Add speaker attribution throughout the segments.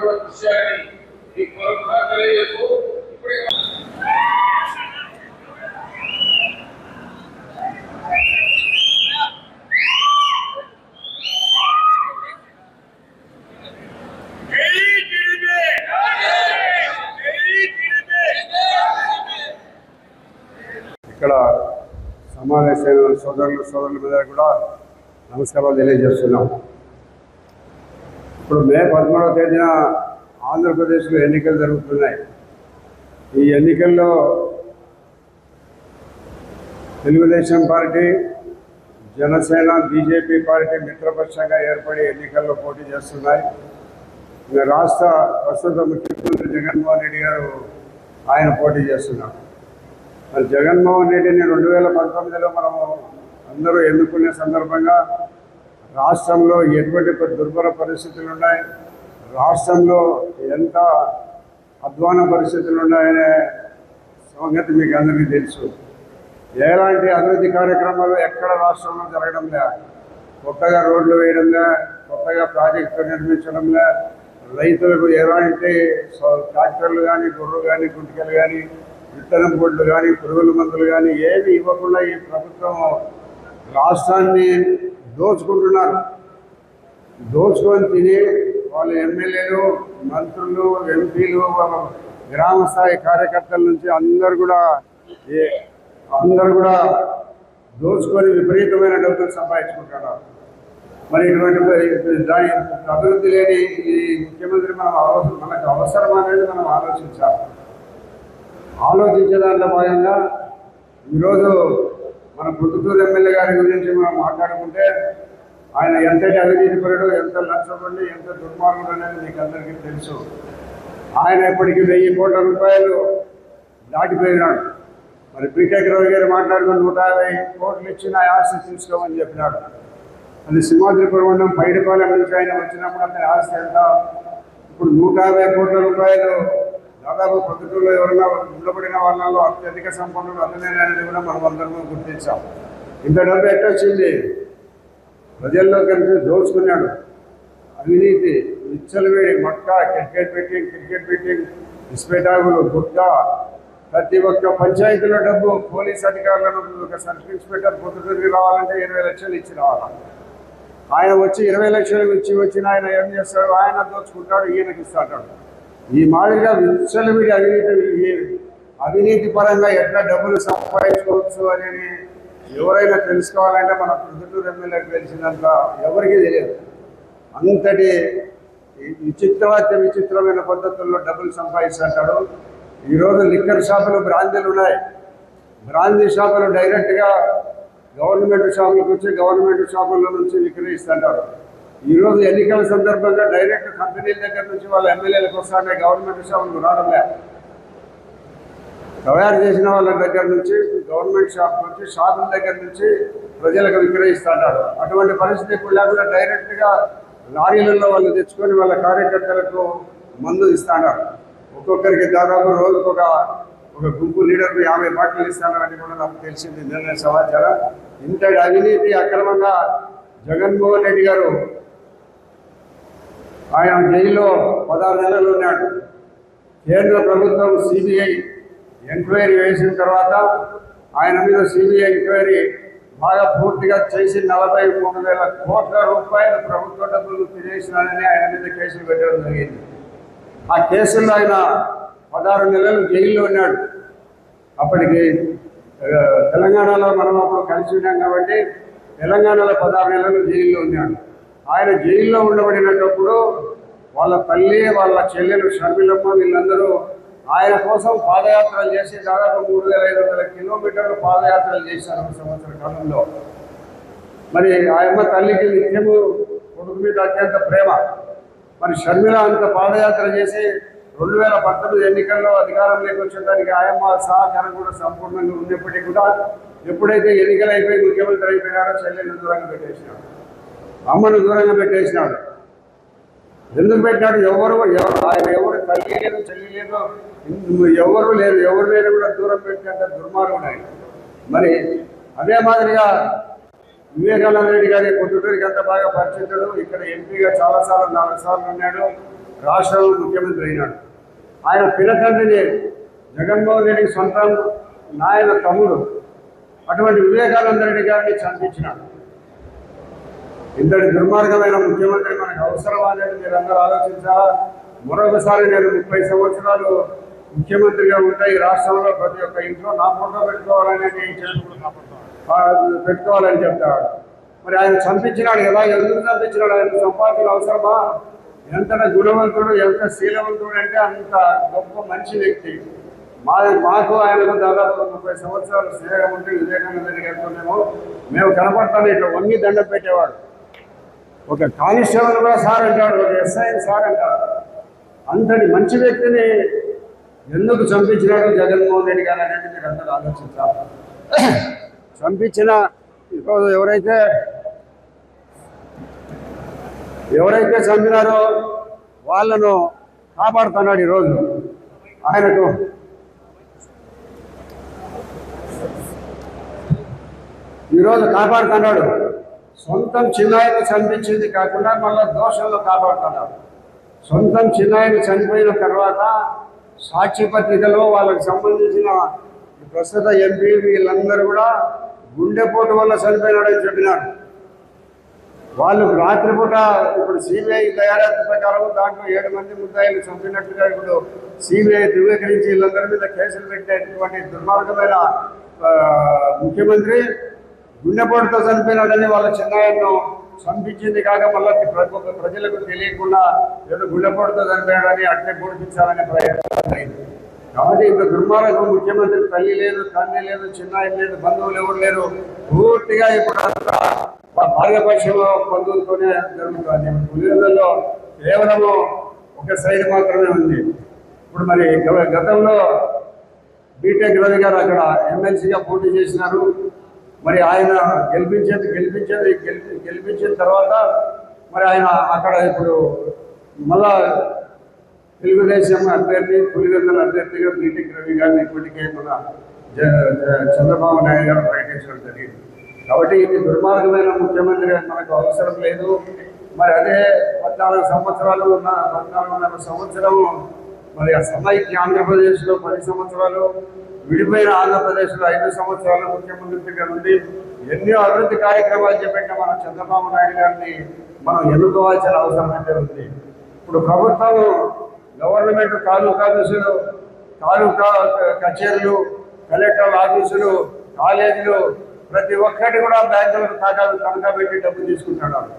Speaker 1: కూడా కృషి చేయాలని తెలియజేస్తూ ఇప్పుడే
Speaker 2: ఇక్కడ సమావేశమైన సోదరులు సోదరుల మీద కూడా నమస్కారాలు తెలియజేస్తున్నాం. ఇప్పుడు మే పదమూడవ తేదీన ఆంధ్రప్రదేశ్లో ఎన్నికలు జరుగుతున్నాయి. ఈ ఎన్నికల్లో Telugu Desam party Janasena BJP party మిత్రపక్షంగా ఏర్పడి ఎన్నికల్లో పోటీ చేస్తున్నాయి. రాష్ట్ర ప్రస్తుత ముఖ్యమంత్రి జగన్మోహన్ రెడ్డి గారు ఆయన పోటీ చేస్తున్నారు. మరి జగన్మోహన్ రెడ్డిని రెండు వేల పంతొమ్మిదిలో మనము అందరూ ఎన్నుకునే సందర్భంగా రాష్ట్రంలో ఎటువంటి దుర్భర పరిస్థితులు ఉన్నాయి? రాష్ట్రంలో ఎంత అధ్వాన పరిస్థితులు ఉన్నాయనే సంగతి మీకు అందరికీ తెలుసు. ఎలాంటి అభివృద్ధి కార్యక్రమాలు ఎక్కడ రాష్ట్రంలో జరగడం లే? కొత్తగా రోడ్లు వేయడంగా కొత్తగా ప్రాజెక్టులు నిర్మించడంలే రైతులకు ఎలాంటి ట్రాక్టర్లు కానీ గొర్రెలు కానీ గుంటికలు కానీ విత్తనం బొడ్లు కానీ పురుగుల మందులు కానీ ఏమి ఇవ్వకుండా ఈ ప్రభుత్వం రాష్ట్రాన్ని దోచుకుంటున్నారు. దోచుకొని తిని వాళ్ళ ఎమ్మెల్యేలు మంత్రులు ఎంపీలు గ్రామ స్థాయి కార్యకర్తల నుంచి అందరు కూడా అందరు కూడా దోచుకొని విపరీతమైన డబ్బులు సంపాదించుకుంటున్నారు. మరి ఇటువంటి దాని అభివృద్ధి లేని ఈ ముఖ్యమంత్రి మనం అవసరం మనకు అవసరం అనేది మనం ఆలోచించాలి. ఆలోచించే దాంట్లో భాగంగా ఈరోజు మన పొద్దుటూరు ఎమ్మెల్యే గారి గురించి మనం మాట్లాడుకుంటే ఆయన ఎంతటి అవినీతిపరుడు ఎంత లంచగొండి ఎంత దుర్మార్గుడు అనేది మీకు అందరికీ తెలుసు. ఆయన ఇప్పటికీ వెయ్యి కోట్ల రూపాయలు దాటిపోయినాడు. మరి బీటెక్ రవి గారు మాట్లాడుకుని నూట యాభై కోట్లు ఇచ్చిన ఆస్తి తీసుకోమని చెప్పినాడు. అది సింహాద్రిపురం మండలం పైడిపాలెం నుంచి ఆయన వచ్చినప్పుడు అతని ఆస్తి ఎంత? ఇప్పుడు నూట యాభై కోట్ల రూపాయలు దాదాపు ప్రభుత్వంలో ఎవరైనా ఉండబడిన వాళ్ళలో అత్యధిక సంపన్నుడు అతనేనని కూడా మనం అందరం గుర్తించాం. ఇంత డబ్బు ఎట్టొచ్చింది? ప్రజల్లో కలిసి దోచుకున్నాడు. అవినీతి విచ్చలవేడి మక్క క్రికెట్ బెట్టింగ్ క్రికెట్ బెట్టింగ్ ఇస్పెటాగులు గుట్కా ప్రతి ఒక్క పంచాయతీలో డబ్బు పోలీస్ అధికారులను ఒక సబ్ ఇన్స్పెక్టర్ పొద్దుటూరికి రావాలంటే ఇరవై లక్షలు ఇచ్చి రావాలి ఆయన వచ్చి ఇరవై లక్షలు ఇచ్చి వచ్చిన ఆయన ఏం చేస్తాడు? ఆయన దోచుకుంటాడు ఈయనకి ఇస్తాడు ఈ మాదిరిగా విచ్చలవిడి అవినీతి అవినీతి పరంగా ఎట్లా డబ్బులు సంపాదించుకోవచ్చు అనేది ఎవరైనా తెలుసుకోవాలంటే మన ప్రొద్దుటూరు ఎమ్మెల్యేకి తెలిసినంత ఎవరికీ తెలియదు. అంతటి విచిత్రవాద్య విచిత్రమైన పద్ధతుల్లో డబ్బులు సంపాదిస్తుంటాడు. ఈరోజు లిక్కర్ షాపులు బ్రాందీలు ఉన్నాయి. బ్రాందీ షాపులు డైరెక్ట్గా గవర్నమెంట్ షాపులకు వచ్చి గవర్నమెంట్ షాపుల నుంచి విక్రయిస్తుంటారు. ఈరోజు ఎన్నికల సందర్భంగా డైరెక్ట్ కంపెనీల దగ్గర నుంచి వాళ్ళ ఎమ్మెల్యేలకు వస్తానే గవర్నమెంట్ షాపులకు రావడం తయారు చేసిన వాళ్ళ దగ్గర నుంచి గవర్నమెంట్ షాప్ నుంచి షాపుల దగ్గర నుంచి ప్రజలకు విక్రయిస్తుంటారు అటువంటి పరిస్థితి ఇప్పుడు లేకుండా డైరెక్ట్గా లారీలలో వాళ్ళు తెచ్చుకొని వాళ్ళ కార్యకర్తలకు మందు ఇస్తున్నారు ఒక్కొక్కరికి దాదాపు రోజుకు ఒక ఒక గుంపు లీడర్కు యాభై బాటిల్ ఇస్తానని కూడా నాకు తెలిసింది నిన్న సమాచారం. ఇంతటి అవినీతి అక్రమంగా జగన్మోహన్ రెడ్డి గారు ఆయన జైల్లో పదహారు నెలలు ఉన్నాడు. కేంద్ర ప్రభుత్వం సిబిఐ ఎంక్వైరీ వేసిన తర్వాత ఆయన మీద సిబిఐ ఎంక్వైరీ బాగా పూర్తిగా చేసి నలభై మూడు వేల కోట్ల రూపాయలు ప్రభుత్వ డబ్బులు తినేసినానని ఆయన మీద కేసులు పెట్టడం జరిగింది. ఆ కేసుల్లో ఆయన పదహారు నెలలు జైల్లో ఉన్నాడు. అప్పటికి తెలంగాణలో మనం అప్పుడు కలిసి ఉన్నాం కాబట్టి తెలంగాణలో పదహారు నెలలు జైల్లో ఉన్నాడు. ఆయన జైల్లో ఉండబడినప్పుడు వాళ్ళ తల్లి వాళ్ళ చెల్లెలు షర్మిలమ్మ వీళ్ళందరూ ఆయన కోసం పాదయాత్రలు చేసి దాదాపు మూడు వేల ఐదు వందల కిలోమీటర్లు పాదయాత్రలు చేశారు ఒక సంవత్సర కాలంలో. మరి ఆయమ్మ తల్లికి నిత్యము కొడుకు మీద అత్యంత ప్రేమ. మరి షర్మిల అంత పాదయాత్ర చేసి రెండు వేల పంతొమ్మిది ఎన్నికల్లో అధికారంలోకి వచ్చేదానికి ఆయమ్మ సహకారం కూడా సంపూర్ణంగా ఉన్నప్పటికీ కూడా ఎప్పుడైతే ఎన్నికలు అయిపోయి ముఖ్యమంత్రి అయిపోయినారో చెల్లెలు దూరంగా పెట్టేసినాడు అమ్మను దూరంగా పెట్టేసినాడు. ఎందుకు పెట్టినాడు? ఎవరు ఎవరు ఆయన ఎవరు తల్లి లేదు చెల్లి లేదు ఎవరు లేరు ఎవరు లేరు కూడా దూరం పెట్టినట్టు దుర్మార్గుడు ఆయన. మరి అదే మాదిరిగా వివేకానంద రెడ్డి గారి పొద్దుటూరికి అంత బాగా పరిచితుడు ఇక్కడ ఎంపీగా చాలాసార్లు నాలుగు సార్లు ఉన్నాడు రాష్ట్రంలో ముఖ్యమంత్రి అయినాడు. ఆయన పినతండ్రిని జగన్మోహన్ రెడ్డి సొంతం నాయన తమ్ముడు. అటువంటి వివేకానంద రెడ్డి గారిని చంపించినాడు. ఇంతటి దుర్మార్గమైన ముఖ్యమంత్రి మనకు అవసరమా అనేది మీరు అందరూ ఆలోచించాలా? మరొకసారి నేను ముప్పై సంవత్సరాలు ముఖ్యమంత్రిగా ఉంటే ఈ రాష్ట్రంలో ప్రతి ఒక్క ఇంట్లో నా ఫోటో పెట్టుకోవాలని పెట్టుకోవాలని చెప్తాడు. మరి ఆయన చంపించినాడు ఎలా? ఎందుకు చంపించినాడు? ఆయన సంపాదన అవసరమా? ఎంత గుణవంతుడు ఎంత శీలవంతుడు అంటే అంత గొప్ప మంచి వ్యక్తి. మా మాకు ఆయనకు దాదాపు ముప్పై సంవత్సరాలు స్నేహం ఉంటే వివేకానంద గారితో మేము మేము కనపడతాను ఇట్లా వంగి దండం పెట్టేవాడు. ఒక కానిస్టేబుల్ కూడా సార్ అంటాడు ఒక ఎస్ఐ సార్ అంటాడు. అంతటి మంచి వ్యక్తిని ఎందుకు చంపించినాడు జగన్మోహన్ రెడ్డి గారు అనేది మీరు అందరూ ఆలోచించాలి. చంపించిన ఈరోజు ఎవరైతే ఎవరైతే చంపినారో వాళ్ళను కాపాడుతున్నాడు ఈరోజు ఆయనకు. ఈరోజు కాపాడుతున్నాడు. సొంతం చిన్నాయిని చంపించింది కాకుండా మళ్ళీ దోషంలో కాపాడుతున్నారు సొంతం చిన్నాయిని చనిపోయిన తర్వాత సాక్షి పత్రికలో వాళ్ళకి సంబంధించిన ప్రస్తుత ఎంపీ వీళ్ళందరూ కూడా గుండెపోటు వల్ల చనిపోయినాడని చెప్పినాడు వాళ్ళు రాత్రిపూట ఇప్పుడు సిబిఐ తయారీ ప్రకారం దాంట్లో ఏడు మంది ముద్దాయిలు చంపినట్టుగా ఇప్పుడు సిబిఐ ధృవీకరించి వీళ్ళందరి మీద కేసులు పెట్టేటువంటి దుర్మార్గమైన ముఖ్యమంత్రి గుండెపోటుతో చనిపోయినాడని వాళ్ళ చిన్నాయన్ను చంపించింది కాక మళ్ళీ ప్ర- ప్రజలకు తెలియకుండా ఏదో గుండెపోటుతో చనిపోయాడని అట్లే పొడిపించాలనే ప్రయత్నం అయింది. కాబట్టి ఇప్పుడు దుర్మార్గం ముఖ్యమంత్రి తల్లి లేదు తండ్రి లేదు చిన్నాయి లేదు బంధువులు ఎవరు లేరు పూర్తిగా ఇప్పుడు అంతా భార్యపక్షంలో బంధువులతోనే జరుగుతుంది. పులివెందులలో కేవలము ఒక సైడ్ మాత్రమే ఉంది. ఇప్పుడు మరి గత- గతంలో బీటెక్ రవి గారు అక్కడ ఎమ్మెల్సీగా పోటీ చేసినారు. మరి ఆయన గెలిపించేది గెలిపించేది గెలిపి గెలిపించిన తర్వాత మరి ఆయన అక్కడ ఇప్పుడు మళ్ళా తెలుగుదేశం అభ్యర్థి పులివెందుల అభ్యర్థిగా బీటెక్ రవి గారిని ఇప్పటికే మన జ- చంద్రబాబు నాయుడు గారు ప్రకటించడం జరిగింది. కాబట్టి ఇది దుర్మార్గమైన ముఖ్యమంత్రి మనకు అవసరం లేదు. మరి అదే పద్నాలుగు సంవత్సరాలు ఉన్న పద్నాలుగున్నర సంవత్సరం మరి ఆ సమైక్య ఆంధ్రప్రదేశ్లో పది సంవత్సరాలు విడిపోయిన ఆంధ్రప్రదేశ్లో ఐదు సంవత్సరాలు ముఖ్యమంత్రిగా ఉండి ఎన్నో అభివృద్ధి కార్యక్రమాలు చేపట్టిన మన చంద్రబాబు నాయుడు గారిని మనం ఎన్నుకోవాల్సిన అవసరం అయితే ఉంది. ఇప్పుడు ప్రభుత్వం గవర్నమెంట్ తాలూకా ఆఫీసులు తాలూకా కచేరీలు కలెక్టర్ ఆఫీసులు కాలేజీలు ప్రతి ఒక్కటి కూడా బ్యాంకులకు తాకాలు తనఖా పెట్టి డబ్బు తీసుకుంటున్నారు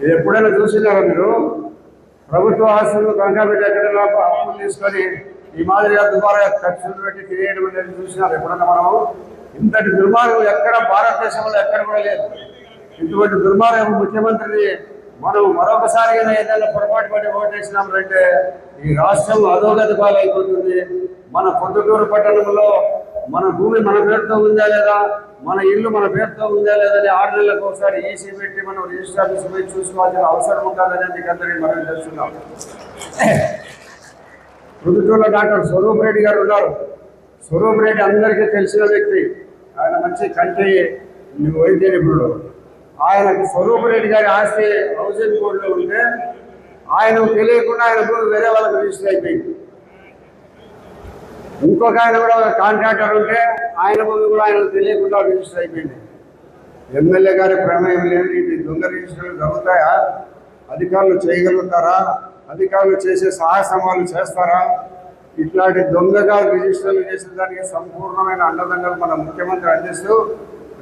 Speaker 2: ఇది ఎప్పుడైనా చూసినారా మీరు? ప్రభుత్వ ఆస్తులు తనఖా పెట్టి ఎక్కడైనా అప్పులు తీసుకొని ఈ మాదిరిగా దుబారా ఖర్చులు పెట్టి తినేయడం అనేది చూసినారు ఎప్పుడన్నా మనము. ఇంతటి దుర్మార్గం ఎక్కడ భారతదేశంలో ఎక్కడ కూడా లేదు. ఇటువంటి దుర్మార్గం ముఖ్యమంత్రిని మనం మరొకసారి ఏదైనా పొరపాటు పడి ఓటేసినామంటే ఈ రాష్ట్రం అధోగతి పాలైపోతుంది. మన పొద్దుటూరు పట్టణంలో మన భూమి మన పేరుతో ఉందా లేదా? మన ఇల్లు మన పేరుతో ఉందా లేదా అని ఆరు నెలలకు ఒకసారి ఈసీ పెట్టి మనం రిజిస్టర్ ఆఫీస్ పోయి చూసుకోవాల్సిన అవసరం ఉంటుందని మీకు అందరికీ మనం తెలుస్తున్నాం పొద్దుటూరులో డాక్టర్ స్వరూప్ రెడ్డి గారు ఉన్నారు. స్వరూప్ రెడ్డి అందరికీ తెలిసిన వ్యక్తి. ఆయన మంచి కంటి వైద్య నిపుణుడు. ఆయనకు స్వరూప్ రెడ్డి గారి ఆస్తి హౌసింగ్ బోర్డులో ఉంటే ఆయన తెలియకుండా ఆయన భూమి వేరే వాళ్ళకి రిజిస్టర్ అయిపోయింది. ఇంకొక ఆయన కూడా కాంట్రాక్టర్ ఉంటే ఆయన భూమి కూడా ఆయనకు తెలియకుండా రిజిస్టర్ అయిపోయింది. ఎమ్మెల్యే గారి ప్రమేయం లేని ఇది దొంగ రిజిస్టర్లు జరుగుతాయా? అధికారులు చేయగలుగుతారా? అధికారులు చేసే సాహసమాలు చేస్తారా? ఇట్లాంటి దొంగగా రిజిస్టర్లు చేసిన దానికి సంపూర్ణమైన అండదండలు మన ముఖ్యమంత్రి అందిస్తూ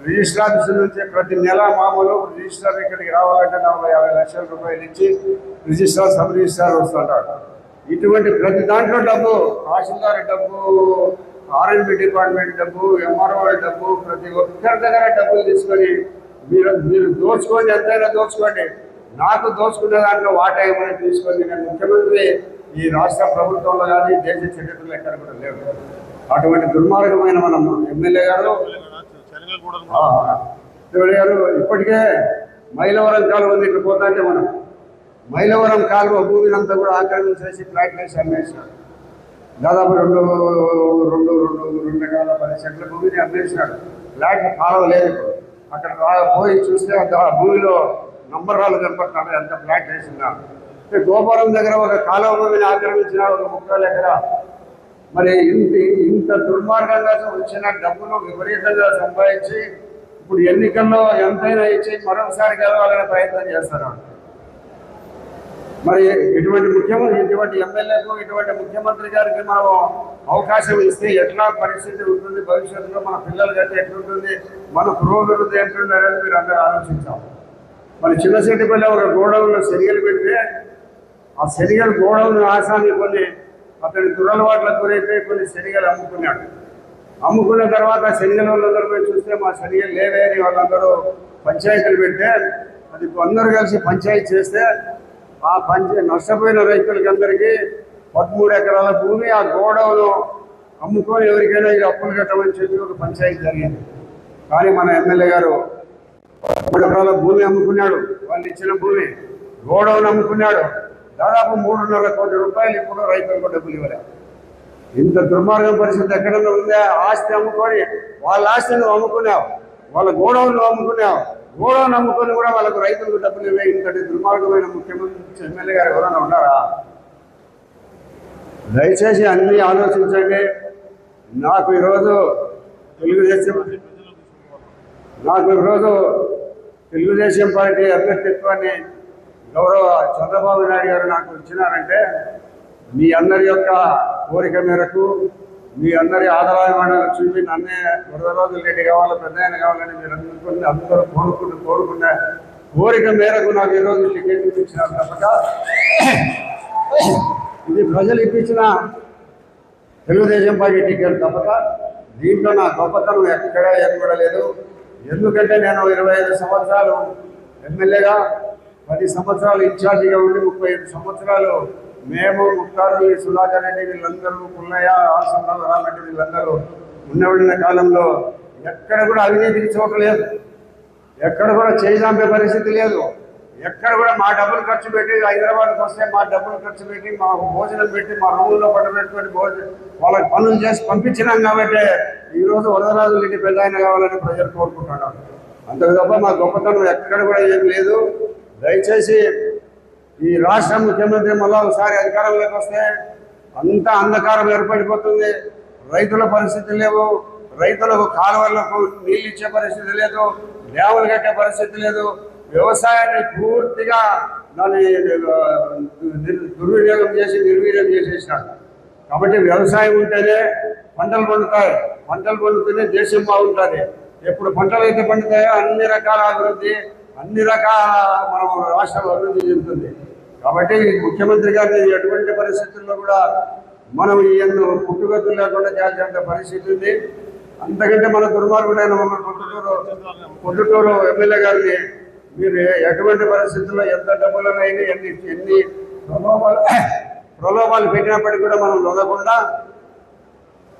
Speaker 2: రిజిస్టర్ ఆఫీసు నుంచి ప్రతి నెల మామూలు రిజిస్టర్ ఇక్కడికి రావాలంటే నలభై యాభై లక్షల రూపాయలు ఇచ్చి రిజిస్టర్ సబ్ రిజిస్ట్రార్ వస్తుంటాడు ఇటువంటి ప్రతి దాంట్లో డబ్బు తహసీల్దార్ డబ్బు ఆర్ఎన్బి డిపార్ట్మెంట్ డబ్బు ఎంఆర్ఓ డబ్బు ప్రతి ఒక్కరి దగ్గర డబ్బులు తీసుకొని మీరు మీరు దోచుకోండి ఎంతైనా దోచుకోండి. నాకు దోచుకునే దాంట్లో వాటా ఏమైనా తీసుకొని నేను ముఖ్యమంత్రి ఈ రాష్ట్ర ప్రభుత్వంలో కానీ దేశ చరిత్రలో ఎక్కడ కూడా లేవు. అటువంటి దుర్మార్గమైన మనం ఎమ్మెల్యే గారు ఆ, గారు ఇప్పటికే మైలవరం కాలువ ఉంది ఇట్లా పోతాంటే మనం. మైలవరం కాలువ భూమిని అంతా కూడా ఆక్రమించేసి ఫ్లాట్ వేసి అమ్మేసినాడు దాదాపు రెండు రెండు రెండు రెండు ఎకరాల పది సెంట్ల భూమిని అమ్మేసినాడు ఫ్లాట్ కాలువ లేదు. ఇప్పుడు అక్కడ పోయి చూస్తే ఆ భూమిలో నంబరాలు కనపడుతున్నాడు ఎంత ఫ్లాట్ వేసిందా గోపురం దగ్గర ఒక కాలువ భూమిని ఆక్రమించిన ఒక ముక్కల దగ్గర మరి ఇంత ఇంత దుర్మార్గంగా వచ్చిన డబ్బును విపరీతంగా సంపాదించి ఇప్పుడు ఎన్నికల్లో ఎంతైనా ఇచ్చి మరొకసారి గెలవాలనే ప్రయత్నం చేస్తారు మరి ఇటువంటి ముఖ్యమంత్రి ఇటువంటి ఎమ్మెల్యేకు ఇటువంటి ముఖ్యమంత్రి గారికి మనం అవకాశం ఇస్తే ఎట్లా పరిస్థితి ఉంటుంది? భవిష్యత్తులో మన పిల్లలకి గట్టి ఎట్లుంటుంది? మన పురోభివృద్ధి ఎట్లుంటుంది అనేది మీరు అందరూ ఆలోచించాము మరి చిన్నశెట్టిపల్లి ఒక గోడౌన్లో శరియలు పెడితే ఆ సెరియలు గోడౌన్ ఆశాన్ని కొన్ని అతని దురలవాట్లకు గురైతే కొన్ని శనిగలు అమ్ముకున్నాడు. అమ్ముకున్న తర్వాత శనిగల వాళ్ళందరూ పోయి చూస్తే మా శనిగలు లేవే అని వాళ్ళందరూ పంచాయతీలు పెడితే అది అందరూ కలిసి పంచాయతీ చేస్తే ఆ పంచ నష్టపోయిన రైతులకి అందరికీ పదమూడు ఎకరాల భూమి ఆ గోడౌను అమ్ముకొని ఎవరికైనా ఇది అప్పులు కట్టమని చెప్పి ఒక పంచాయతీ జరిగింది. కానీ మన ఎమ్మెల్యే గారు ఎకరాల భూమి అమ్ముకున్నాడు. వాళ్ళు ఇచ్చిన భూమి గోడౌన్ అమ్ముకున్నాడు. దాదాపు మూడున్నర కోటి రూపాయలు ఇప్పుడు రైతులకు డబ్బులు ఇవ్వలేదు ఇంత దుర్మార్గం పరిస్థితి ఎక్కడన్నా ఉందా? ఆస్తి అమ్ముకొని వాళ్ళ ఆస్తి నువ్వు అమ్ముకున్నావు. వాళ్ళ గోడౌన్లు నువ్వు అమ్ముకున్నావు. గోడౌన్ అమ్ముకొని కూడా వాళ్ళకు రైతులకు డబ్బులు ఇవ్వే ఇంతటి దుర్మార్గమైన ముఖ్యమంత్రి ఎమ్మెల్యే గారు ఎవరైనా ఉన్నారా? దయచేసి అన్నీ ఆలోచించండి. నాకు ఈరోజు తెలుగుదేశం నాకు ఈరోజు తెలుగుదేశం పార్టీ అభ్యర్థిత్వాన్ని గౌరవ చంద్రబాబు నాయుడు గారు నాకు ఇచ్చినారంటే మీ అందరి యొక్క కోరిక మేరకు మీ అందరి ఆదరాభిమానాలు చూపి నన్నే వరదరాజు రెడ్డి కావాలి పెద్ద ఆయన కావాలని మీరు అనుకుని అందరూ కోరుకుంటూ కోరుకున్న కోరిక మేరకు నాకు ఈరోజు టికెట్ ఇప్పించినారు తప్పక. ఇది ప్రజలు ఇప్పించిన తెలుగుదేశం పార్టీ టికెట్ తప్పక. దీంట్లో నా గొప్పతనం ఎక్కడా ఏర్పడలేదు. ఎందుకంటే నేను ఇరవై ఐదు సంవత్సరాలు ఎమ్మెల్యేగా పది సంవత్సరాలు ఇన్ఛార్జిగా ఉండి ముప్పై ఐదు సంవత్సరాలు మేము ముత్తారు ఈ రెడ్డి వీళ్ళందరూ పుల్లయ్య ఆసంరావు రామరెడ్డి వీళ్ళందరూ ఉండబడిన కాలంలో ఎక్కడ కూడా అవినీతికి చోటు లేదు. ఎక్కడ కూడా చేయి చంపే పరిస్థితి లేదు. ఎక్కడ కూడా మా డబ్బులు ఖర్చు పెట్టి హైదరాబాద్కి వస్తే మా డబ్బులు ఖర్చు పెట్టి మా భోజనం పెట్టి మా రూముల్లో పడబెట్టుకుని భోజనం వాళ్ళకి పనులు చేసి పంపించినాం కాబట్టి ఈరోజు వరదరాజు రెడ్డి పెద్ద ఆయన కావాలని ప్రజలు కోరుకుంటున్నారు. అంతకు తప్ప మా గొప్పతనం ఎక్కడ కూడా ఏం లేదు. దయచేసి ఈ రాష్ట్ర ముఖ్యమంత్రి మళ్ళా ఒకసారి అధికారంలోకి వస్తే అంతా అంధకారం ఏర్పడిపోతుంది. రైతుల పరిస్థితి లేవు. రైతులకు కాలువలకు నీళ్ళు ఇచ్చే పరిస్థితి లేదు. డ్యాములు కట్టే పరిస్థితి లేదు. వ్యవసాయాన్ని పూర్తిగా దాన్ని దుర్వినియోగం చేసి నిర్వీర్యం చేసేసినాడు కాబట్టి వ్యవసాయం ఉంటేనే పంటలు పండుతాయి. పంటలు పండుతూనే దేశం బాగుంటుంది. ఎప్పుడు పంటలు అయితే పండుతాయో అన్ని రకాల అభివృద్ధి అన్ని రకాల మనం రాష్ట్రం అభివృద్ధి చెందుతుంది. కాబట్టి ముఖ్యమంత్రి గారిని ఎటువంటి పరిస్థితుల్లో కూడా మనం ఈయన పుట్టుగతులు లేకుండా చేయాల్సిన పరిస్థితి ఉంది. అంతకంటే మన దుర్మార్గుడైన మన పొద్దుటూరు పొద్దుటూరు ఎమ్మెల్యే గారిని మీరు ఎటువంటి పరిస్థితుల్లో ఎంత డబ్బులనైనా ఎన్ని ఎన్ని ప్రలోభాలు ప్రలోభాలు పెట్టినప్పటికీ కూడా మనం లొంగకుండా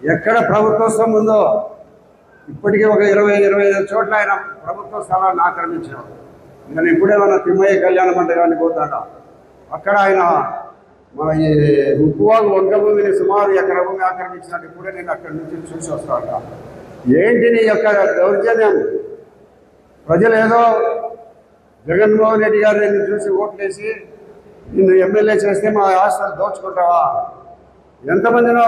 Speaker 2: ఎక్కడ ప్రభుత్వ ఉందో ఇప్పటికే ఒక ఇరవై ఇరవై ఐదు చోట్ల ఆయన ప్రభుత్వ స్థలాన్ని ఆక్రమించినాడు నేను ఇప్పుడే మన తిమ్మయ్య కళ్యాణ మండపానికి పోతాడా? అక్కడ ఆయన మన ఈ ఉప్పువాగు వంక భూమిని సుమారు ఎకర భూమి ఆక్రమించినట్టు ఇప్పుడే నేను అక్కడి నుంచి చూసి వస్తాను ఏంటి నీ యొక్క దౌర్జన్యం? ప్రజలు ఏదో జగన్మోహన్ రెడ్డి గారు నిన్ను చూసి ఓట్లేసి నిన్ను ఎమ్మెల్యే చేస్తే మా ఆస్తులు దోచుకుంటావా? ఎంతమందినో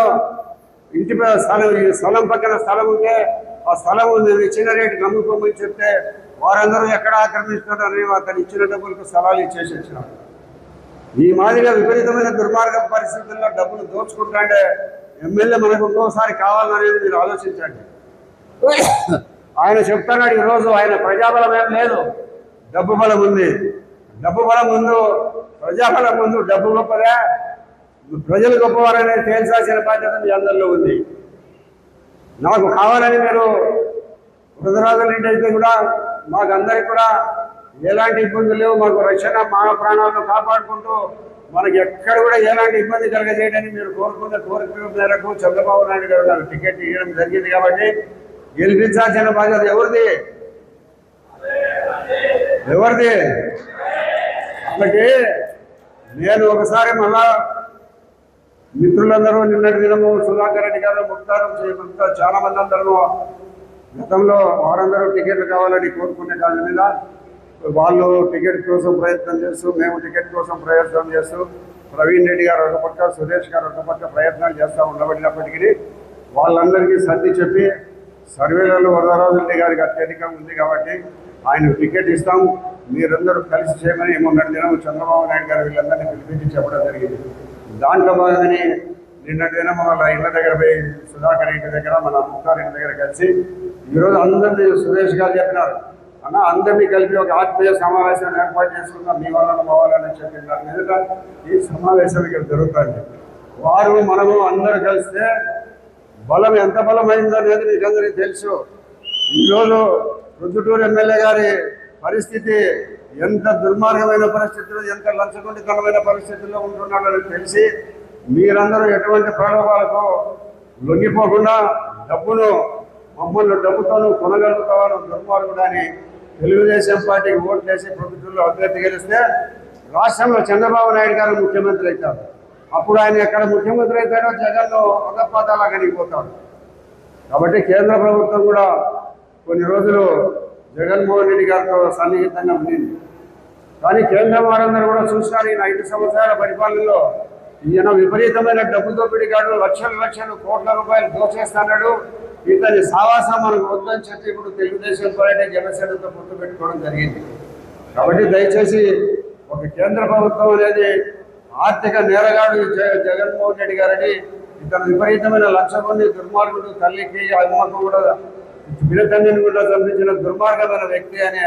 Speaker 2: ఇంటి పై స్థలం ఈ స్థలం పక్కన స్థలం ఉంటే ఆ స్థలం నేను ఇచ్చిన రేటుకి అమ్ముకోమని చెప్తే వారందరూ ఎక్కడ ఆక్రమిస్తున్నారని అతను ఇచ్చిన డబ్బులకు స్థలాలు ఇచ్చేసి వచ్చినాడు. ఈ మాదిరిగా విపరీతమైన దుర్మార్గ పరిస్థితుల్లో డబ్బులు దోచుకుంటాంటే ఎమ్మెల్యే మనకు ఇంకోసారి కావాలనేది మీరు ఆలోచించండి. ఆయన చెప్తున్నాడు ఈరోజు ఆయన ప్రజాబలం ఏం లేదు. డబ్బు బలం ఉంది. డబ్బు బలం ముందు ప్రజాబలం ముందు డబ్బు గొప్పదా. ప్రజలు గొప్పవారనే తేల్చాల్సిన బాధ్యత మీ అందరిలో ఉంది. నాకు కావాలని మీరు వృధరాజులు ఏంటైతే కూడా మాకు అందరికి కూడా ఎలాంటి ఇబ్బందులు లేవు. మాకు రక్షణ మా ప్రాణాలను కాపాడుకుంటూ మనకి ఎక్కడ కూడా ఎలాంటి ఇబ్బంది కలగజేయడని మీరు కోరుకున్న కోరిక మేరకు చంద్రబాబు నాయుడు గారు నాకు టికెట్ ఇవ్వడం జరిగింది కాబట్టి గెలిపించాల్సిన బాధ్యత ఎవరిది? ఎవరిది? కాబట్టి నేను ఒకసారి మళ్ళా మిత్రులందరూ నిన్నటి దినము సుధాకర్ రెడ్డి గారు ముక్తారు చేయకుండా చాలా మంది అందరూ గతంలో వారందరూ టికెట్లు కావాలని కోరుకునే దాని మీద వాళ్ళు టికెట్ కోసం ప్రయత్నం చేస్తూ మేము టికెట్ కోసం ప్రయత్నం చేస్తూ ప్రవీణ్ రెడ్డి గారు ఒక పక్క సురేష్ గారు ఒక పక్క ప్రయత్నాలు చేస్తూ ఉండబడినప్పటికీ వాళ్ళందరికీ సర్ది చెప్పి సర్వేలలో వరదరాజు రెడ్డి గారికి అత్యధికం ఉంది కాబట్టి ఆయన టికెట్ ఇస్తాం మీరందరూ కలిసి చేయమని మొన్నటి దినం చంద్రబాబు నాయుడు గారు వీళ్ళందరినీ పిలిపించి చెప్పడం జరిగింది. దాంట్లో భాగమని నిన్నటి దినం వాళ్ళ ఇళ్ళ దగ్గర పోయి సుధాకర్ ఇంటి దగ్గర మన ముఖార్ ఇంటి దగ్గర కలిసి ఈరోజు అందరినీ సురేష్ గారు చెప్పినారు. అన్న అందరినీ కలిపి ఒక ఆత్మీయ సమావేశం ఏర్పాటు చేసుకుందాం మీ వాళ్ళని మా వాళ్ళని చెప్పిన దాని మీద ఈ సమావేశం ఇక్కడ జరుగుతుంది. వారు మనము అందరూ కలిస్తే బలం ఎంత బలమైందనేది మీకు అందరికీ తెలుసు. ఈరోజు రుద్దుటూరు ఎమ్మెల్యే గారి పరిస్థితి ఎంత దుర్మార్గమైన పరిస్థితుల్లో ఎంత లంచగొండితనమైన పరిస్థితుల్లో ఉంటున్నాడని తెలిసి మీరందరూ ఎటువంటి ప్రలోభాలకు లొంగిపోకుండా డబ్బును మమ్మల్ని డబ్బుతోనూ కొనగలుగుతామని దుర్మార్గుడని తెలుగుదేశం పార్టీకి ఓట్లేసి ప్రభుత్వంలో అభ్యర్థి గెలిస్తే రాష్ట్రంలో చంద్రబాబు నాయుడు గారు ముఖ్యమంత్రి అవుతారు. అప్పుడు ఆయన ఎక్కడ ముఖ్యమంత్రి అవుతాడో జగన్ అగపాతాలా కనిగిపోతాడు కాబట్టి కేంద్ర ప్రభుత్వం కూడా కొన్ని రోజులు జగన్మోహన్ రెడ్డి గారితో సన్నిహితంగా ఉండింది. కానీ కేంద్రం వారందరూ కూడా చూసినారు ఈయన ఐదు సంవత్సరాల పరిపాలనలో ఈయన విపరీతమైన డబ్బు దోపిడీగాడు లక్షల లక్షలు కోట్ల రూపాయలు దోచేస్తాడు ఇతని సావాసం మనకు వద్దని చెప్పి ఇప్పుడు తెలుగుదేశం పార్టీ జనసేనతో పొత్తు పెట్టుకోవడం జరిగింది. కాబట్టి దయచేసి ఒక కేంద్ర ప్రభుత్వం అనేది ఆర్థిక నేరగాడు జగన్మోహన్ రెడ్డి గారని ఇతను విపరీతమైన లక్ష కొన్ని దుర్మార్గుడు తల్లికి అమ్మకు కూడా బిడతండ్రిని కూడా చంపించిన దుర్మార్గమైన వ్యక్తి అనే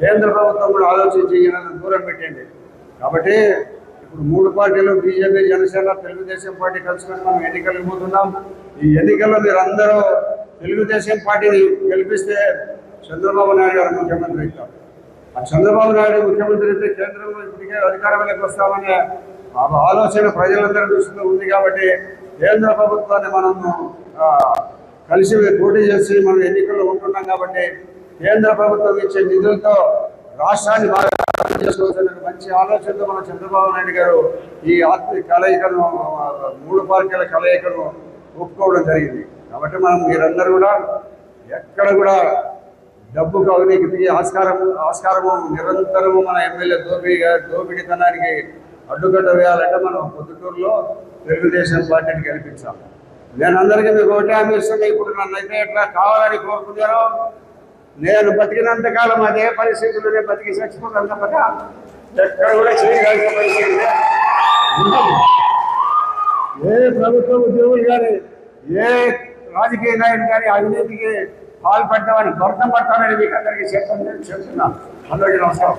Speaker 2: కేంద్ర ప్రభుత్వం కూడా ఆలోచించి ఈయనను దూరం పెట్టింది. కాబట్టి ఇప్పుడు మూడు పార్టీలు బీజేపీ జనసేన తెలుగుదేశం పార్టీ కలుసుకొని మనం ఎన్నికలకు పోతున్నాం. ఈ ఎన్నికల్లో మీరందరూ తెలుగుదేశం పార్టీని గెలిపిస్తే చంద్రబాబు నాయుడు గారు ముఖ్యమంత్రి అవుతారు. ఆ చంద్రబాబు నాయుడు ముఖ్యమంత్రి అయితే కేంద్రంలో ఇప్పటికే అధికారంలోకి వస్తామనే ఆ ఆలోచన ప్రజలందరి దృష్టిలో ఉంది కాబట్టి కేంద్ర ప్రభుత్వాన్ని మనము కలిసి పోటీ చేసి మనం ఎన్నికల్లో ఉంటున్నాం కాబట్టి కేంద్ర ప్రభుత్వం ఇచ్చే నిధులతో రాష్ట్రాన్ని బాగా చేసుకోవాల్సిన మంచి ఆలోచనతో మన చంద్రబాబు నాయుడు గారు ఈ ఆత్మ కలయికను మూడు పార్టీల కలయికను ఒప్పుకోవడం జరిగింది. కాబట్టి మనం మీరందరూ కూడా ఎక్కడ కూడా డబ్బుకు అవినీతికి ఆస్కారం ఆస్కారము నిరంతరము మన ఎమ్మెల్యే దోపిడీ దోపిడీతనానికి అడ్డుకట్ట వేయాలంటే మనం పొద్దుటూరులో తెలుగుదేశం పార్టీని గెలిపించాము నేను అందరికీ మీకు ఒకటే హామీ ఇస్తున్నా ఇప్పుడు నన్ను అయితే ఎట్లా కావాలని కోరుకున్నారో నేను బతికినంత కాలం అదే పరిస్థితుల్లో నేను బతికి చచ్చిపోతాను తప్పక. ఎక్కడ కూడా చేయగలిగిన పరిస్థితి ఏ ప్రభుత్వ ఉద్యోగులు కానీ ఏ రాజకీయ నాయకుడు కానీ అవినీతికి పాల్పడ్డామని భర్తం పడతానని మీకు అందరికీ చెప్తాను చెప్తున్నాను అందరికీ నమస్కారం.